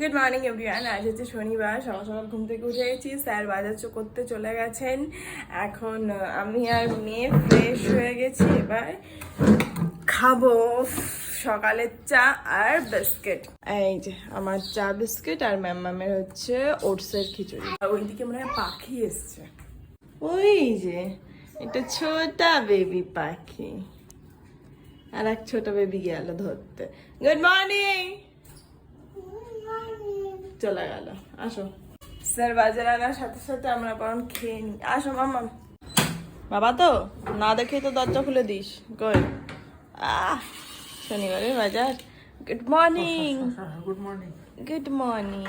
Good morning everyone আজ হচ্ছে শনিবার। সকাল সকাল ঘুম থেকে উঠে গেছি। স্যার বাজার করতে চলে গেছেন। এখন আমি আর মেয়ে ফ্রেশ হয়ে গেছি। এবার খাব সকালের চা আর বিস্কিট এই যে, আমার চা বিস্কিট আর ম্যাম ম্যামের হচ্ছে ওটসের খিচুড়ি। ওইদিকে মনে হয় পাখি এসছে। ওই যে এটা ছোটা বেবি পাখি। আর এক ছোট বেবি গেল ধরতে। গুড মর্নিং চলে গেল। আসো। স্যার বাজার আনার সাথে সাথে আমরা বরং খেয়ে নিই। আসো মামা। বাবা তো না দেখেই তো দরজা খুলে দিস। কই? আহ শনিবারে বাজার। Good morning good morning good morning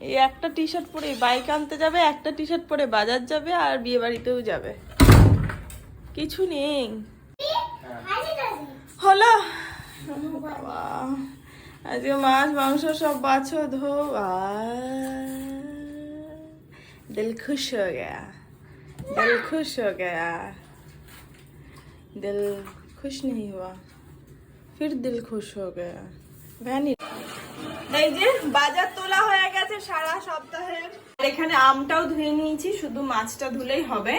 এই একটা টি শার্ট পরে বাইক আনতে যাবে একটা টি শার্ট পরে বাজার যাবে আর বিয়ে বাড়িতেও যাবে। কিছু নেই। হলো। বাবা। আজকে মাছ, মাংস সব বাছো, ধো দিল খুশ হো গয়া। দিল খুশ হো গয়া। দিল খুশ নেই হওয়া ফির দিল খুশ হো গয়া। ভ্যানি এই যে বাজার তোলা হয়ে গেছে সারা সপ্তাহে। এখানে আমটাও ধুয়ে নিয়েছি, শুধু মাছটা ধুলেই হবে।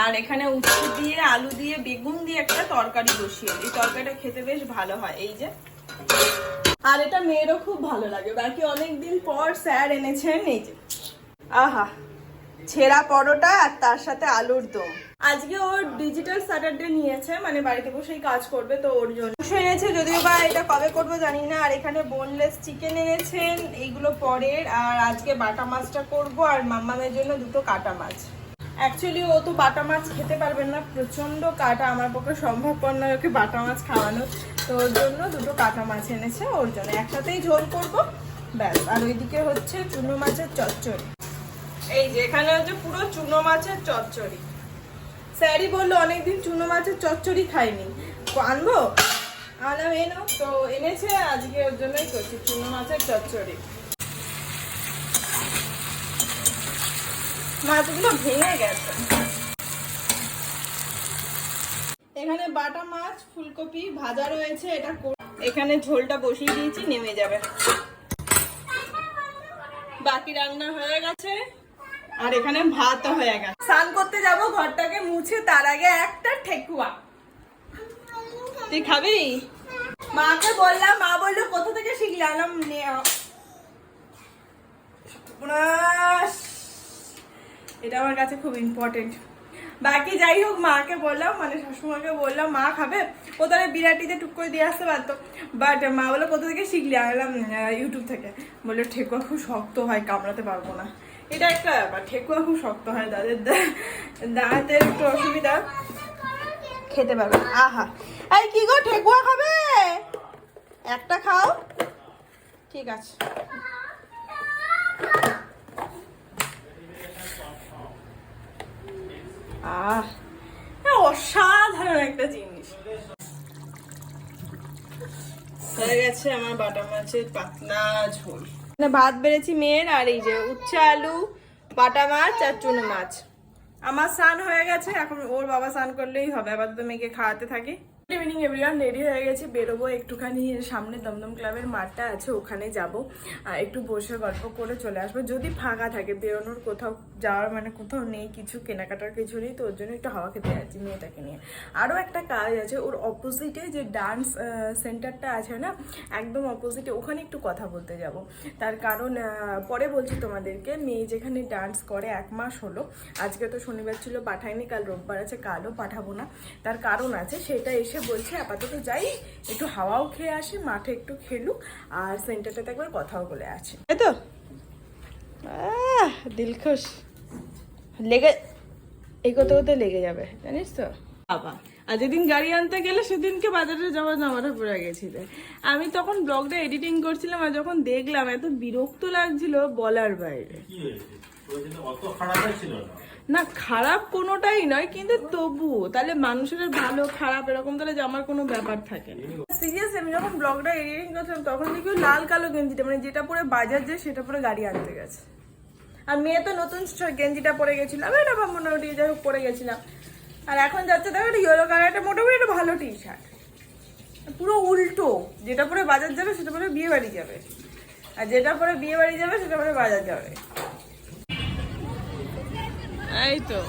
আর এখানে উঁচু দিয়ে, আলু দিয়ে, বেগুন দিয়ে একটা তরকারি বসিয়ে এই তরকারিটা খেতে বেশ ভালো হয়। এই যে আর এটা মেয়েরও খুব ভালো লাগে। বাকি অনেকদিন পর স্যার এনেছেন এই যে। আহা, ছেঁড়া পরোটা আর তার সাথে আলুর দম। আজকে ওর ডিজিটাল স্যাটারডে নিয়েছে মানে বাড়িতে বসেই কাজ করবে তো ওর জন্য। এনেছে, যদিও বা এটা কবে করব জানি না। আর এখানে বোনলেস চিকেন এনেছেন, এইগুলো পরের। আর আজকে বাটা মাছটা করব, আর মাম্মামের জন্য দুটো কাটা মাছ। অ্যাকচুয়ালি ও তো বাটা মাছ খেতে পারবেন না। প্রচণ্ড কাটা, আমার পক্ষে সম্ভবপর নয় ওকে বাটা মাছ খাওয়ানো। তো ওর জন্য দুটো কাটা মাছ এনেছে, ওর জন্য। একসাথেই ঝোল করব, ব্যাস। আর ওইদিকে হচ্ছে চুনো মাছের চচ্চড়ি। এই যে, এখানে হচ্ছে পুরো চুনো মাছের চচ্চড়ি। স্যারই বলল, অনেকদিন চুনো মাছের চচ্চড়ি খাইনি। আনব? আনলাম এনো তো এনেছে, আজকে ওর জন্যই করছি, চুনো মাছের চচ্চড়ি। মাছগুলো ভেঙে গেছে। এখানে বাটা মাছ, ফুলকপি ভাজা রয়েছে, এটা এখানে ঝোলটা বসিয়ে দিয়েছি, নেমে যাবে। বাকি রান্না হয়ে গেছে, আর এখানে ভাত হয়ে গেছে। স্নান করতে যাব, ঘরটাকে মুছে, তার আগে একটা ঠেকুয়া। তুই খাবি? মাকে বললাম, মা বলল, কোথা থেকে শিখলে? আলাম এটা আমার কাছে খুব ইম্পর্টেন্ট বাকি যাই হোক, মাকে বললাম মানে শাশুমাকে বললাম, মা খাবে? ও তাহলে বিরাটিতে টুক করে দিয়ে আসতে পারতো। বাট মা বলল, কোথা থেকে শিখলি? আনলাম ইউটিউব থেকে। বলল, ঠেকুয়া খুব শক্ত হয়, কামড়াতে পারব না। এটা একটা ব্যাপার, ঠেকুয়া খুব শক্ত হয়, তাদের দা- দাঁতের একটু অসুবিধা। খেতে পারবে আহা। এই কি গো, ঠেকুয়া খাবে? একটা খাও। ঠিক আছে। আহ অসাধারণ একটা জিনিস। হয়ে গেছে আমার বাটা মাছের পাতলা ঝোল। ভাত বেড়েছি মেয়ের আর এই যে উচ্ছে আলু, বাটা মাছ আর চুনো মাছ। আমার স্নান হয়ে গেছে, এখন ওর বাবা স্নান করলেই হবে আবার তো মেয়েকে খাওয়াতে থাকি। গুড ইভিনিং এভরিওয়ান রেডি হয়ে গেছি, বেরোবো একটুখানি সামনে দমদম ক্লাবের মাঠটা আছে, ওখানে যাব। একটু বসে গল্প করে চলে আসব। যদি ফাঁকা থাকে, বেরোনোর কোথাও যাওয়ার মানে কোথাও নেই, কিছু কেনাকাটার কিছু নেই, তো ওর জন্য একটু হাওয়া খেতে যাচ্ছি মেয়েটাকে নিয়ে। আরও একটা কাজ আছে, ওর অপোজিটে যে ডান্স সেন্টারটা আছে না, একদম অপোজিটে ওখানে একটু কথা বলতে যাব। তার কারণ পরে বলছি তোমাদেরকে, মেয়ে যেখানে ডান্স করে, এক মাস হলো। আজকে তো শনিবার ছিল, পাঠায়নি, কাল রোববার আছে, কালও পাঠাবো না। তার কারণ আছে, সেটা এসে বলছে আপাতত যাই একটু হাওয়াও খেয়ে আসি মাঠে একটু খেলুক আর সেন্টারটাতে একবার কথাও বলে আছে তাই তো। আহ, দিল খুশ লেগে এই করতে করতে লেগে যাবে জানিস তো? বাবা আর যেদিন গাড়ি আনতে গেলে সেদিনকে বাজারে যাওয়া জামাটা পড়ে গেছিলে। আমি তখন ব্লগটা এডিটিং করছিলাম আর যখন দেখলাম এত বিরক্ত লাগছিল বলার বাইরে। অত খারাপ ছিল না। না, খারাপ কোনোটাই নয়, কিন্তু তবু তাহলে মানুষের ভালো, খারাপ এরকম, তাহলে জামার কোনো ব্যাপার থাকে সিরিয়াস আমি যখন ব্লগটা এডিটিং করছিলাম, তখন দেখি লাল কালো গেঞ্জিটা মানে যেটা পরে বাজার যায়, সেটা পরে গাড়ি আনতে গেছে। আর মেয়ে তো নতুন গেঞ্জিটা পরে গেছিলাম এটা বা মোটামুটি যাই হোক, পরে গেছিলাম। আর এখন যাচ্ছে, দেখো একটা ইয়েলো কালার একটা মোটামুটি একটা ভালো টি শার্ট পুরো উল্টো, যেটা পরে বাজার যাবে, সেটা পরে বিয়ে বাড়ি যাবে। আর যেটা পরে বিয়ে বাড়ি যাবে, সেটা পরে বাজার যাবে। এই তো।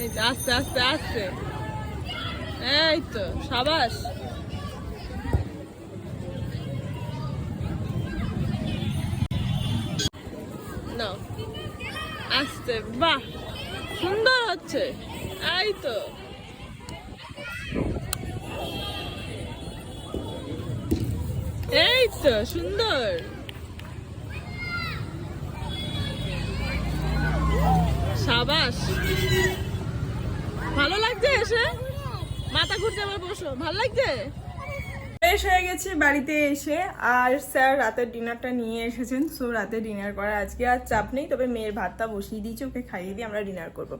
এই তো, আস্তে আস্তে আস্তে। এই তো সাবাস। নাও। আস্তে বাহ সুন্দর হচ্ছে। এই তো। এই তো সুন্দর। সাবাস। ভালো লাগছে এসে? মাথা ঘুরতে আবার বসো। ভালো লাগছে? ফ্রেশ হয়ে গেছি বাড়িতে এসে। আর স্যার রাতের ডিনারটা নিয়ে এসেছেন সো রাতে ডিনার করা আজকে আর চাপ নেই, তবে মেয়ের ভাতটা বসিয়ে দিয়েছি, ওকে খাইয়ে দিয়ে আমরা ডিনার করব।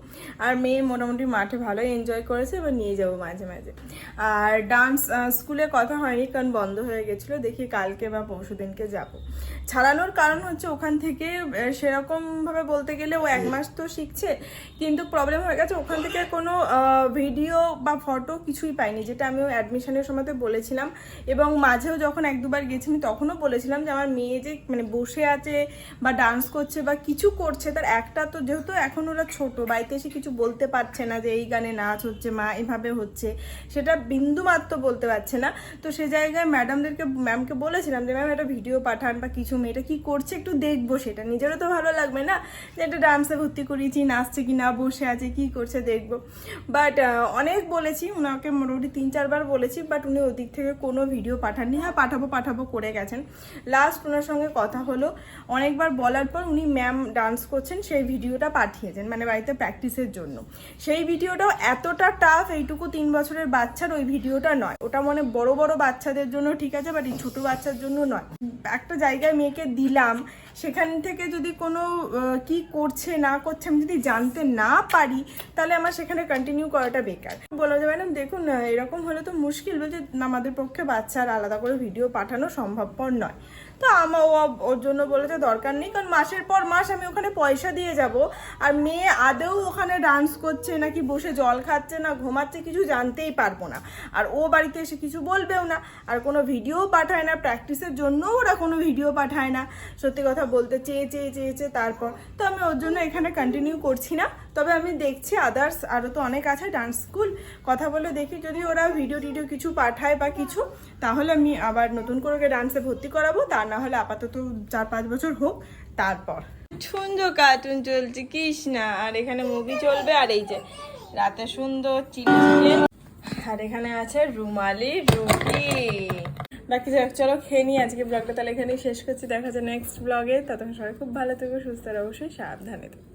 আর মেয়ে মোটামুটি মাঠে ভালোই এনজয় করেছে, এবার নিয়ে যাব মাঝে মাঝে। আর ডান্স স্কুলে কথা হয়নি, কারণ বন্ধ হয়ে গেছিল, দেখি কালকে বা পরশু দিনকে যাব। ছাড়ানোর কারণ হচ্ছে ওখান থেকে সেরকমভাবে বলতে গেলে ও এক মাস তো শিখছে, কিন্তু প্রবলেম হয়ে গেছে, ওখান থেকে কোনো ভিডিও বা ফটো কিছুই পাইনি, যেটা আমি অ্যাডমিশনের সময়তে বলেছিলাম। এবং মাঝেও যখন এক দুবার গেছি আমি তখনও বলেছিলাম যে আমার মেয়ে যে মানে বসে আছে বা ডান্স করছে বা কিছু করছে, তার একটা তো যেহেতু এখন ওরা ছোট, বাড়িতে এসে কিছু বলতে পারছে না যে এই গানে নাচ হচ্ছে, মা এভাবে হচ্ছে, সেটা বিন্দু মাত্র বলতে পারছে না। তো সে জায়গায় ম্যাডামদেরকে ম্যামকে বলেছিলাম যে ম্যাম একটা ভিডিও পাঠান বা কিছু, মেয়েটা কি করছে একটু দেখব সেটা। নিজেরও তো ভালো লাগবে না যে একটা ডান্সে ভর্তি করিয়েছি নাচছে কি না, বসে আছে, কি করছে দেখব। বাট অনেক বলেছি ওনাকে মোটামুটি তিন চারবার বলেছি বাট উনি ওদিক থেকে কোনো ভিডিও পাঠাননি। হ্যাঁ পাঠাবো পাঠাবো করে গেছেন। লাস্ট ওনার সঙ্গে কথা হলো। অনেকবার বলার পর উনি ম্যাম ডান্স করছেন, সেই ভিডিওটা পাঠিয়েছেন মানে বাড়িতে প্র্যাকটিসের জন্য। সেই ভিডিওটাও এতটা টাফ এইটুকু তিন বছরের বাচ্চার, ওই ভিডিওটা নয়। ওটা মানে বড় বড় বাচ্চাদের জন্য ঠিক আছে বাট এই ছোট বাচ্চার জন্য নয়। একটা জায়গায় মেয়েকে দিলাম, সেখান থেকে যদি কোনো কি করছে, না করছে, আমি যদি জানতে না পারি, তাহলে আমার সেখানে কন্টিনিউ করাটা বেকার। বলা যাবে না দেখুন এরকম হলে তো মুশকিল, বলছে, আমাদের পক্ষে বাচ্চার আলাদা করে ভিডিও পাঠানো সম্ভবপর নয়। তো আমার ওর জন্য বলেছে দরকার নেই, কারণ মাসের পর মাস আমি ওখানে পয়সা দিয়ে যাব। আর মেয়ে আদেও ওখানে ডান্স করছে, নাকি বসে জল খাচ্ছে, না ঘুমাচ্ছে, কিছু জানতেই পারব না। আর ও বাড়িতে এসে কিছু বলবেও না। আর কোনো ভিডিও পাঠায় না প্র্যাকটিসের জন্য ওরা কোনো ভিডিও পাঠায় না। সত্যি কথা বলতে চেয়ে চেয়ে চেয়েছে তারপর তো আমি ওর জন্য এখানে কন্টিনিউ করছি না। তবে আমি দেখছি আদার্স আরও তো অনেক আছে ডান্স স্কুল কথা বলে দেখি। যদি ওরা ভিডিও টিডিও কিছু পাঠায় বা কিছু, তাহলে আমি আবার নতুন করে ডান্সে ভর্তি করাবো। তা না হলে আপাতত চার পাঁচ বছর হোক, তারপর। সুন্দর কার্টুন চলছে, কৃষ্ণা। আর এখানে মুভি চলবে, আর এই যে রাতে সুন্দর চিলি চিকেন। আর এখানে আছে রুমালি রুটি। বাকি যাক, চলো খেয়ে নিই আজকে ব্লগটা তাহলে এখানেই শেষ করছি। দেখা যায় নেক্সট ব্লগে ততক্ষণ সবাই খুব ভালো থেকো, সুস্থ আর অবশ্যই সাবধানে থেকো।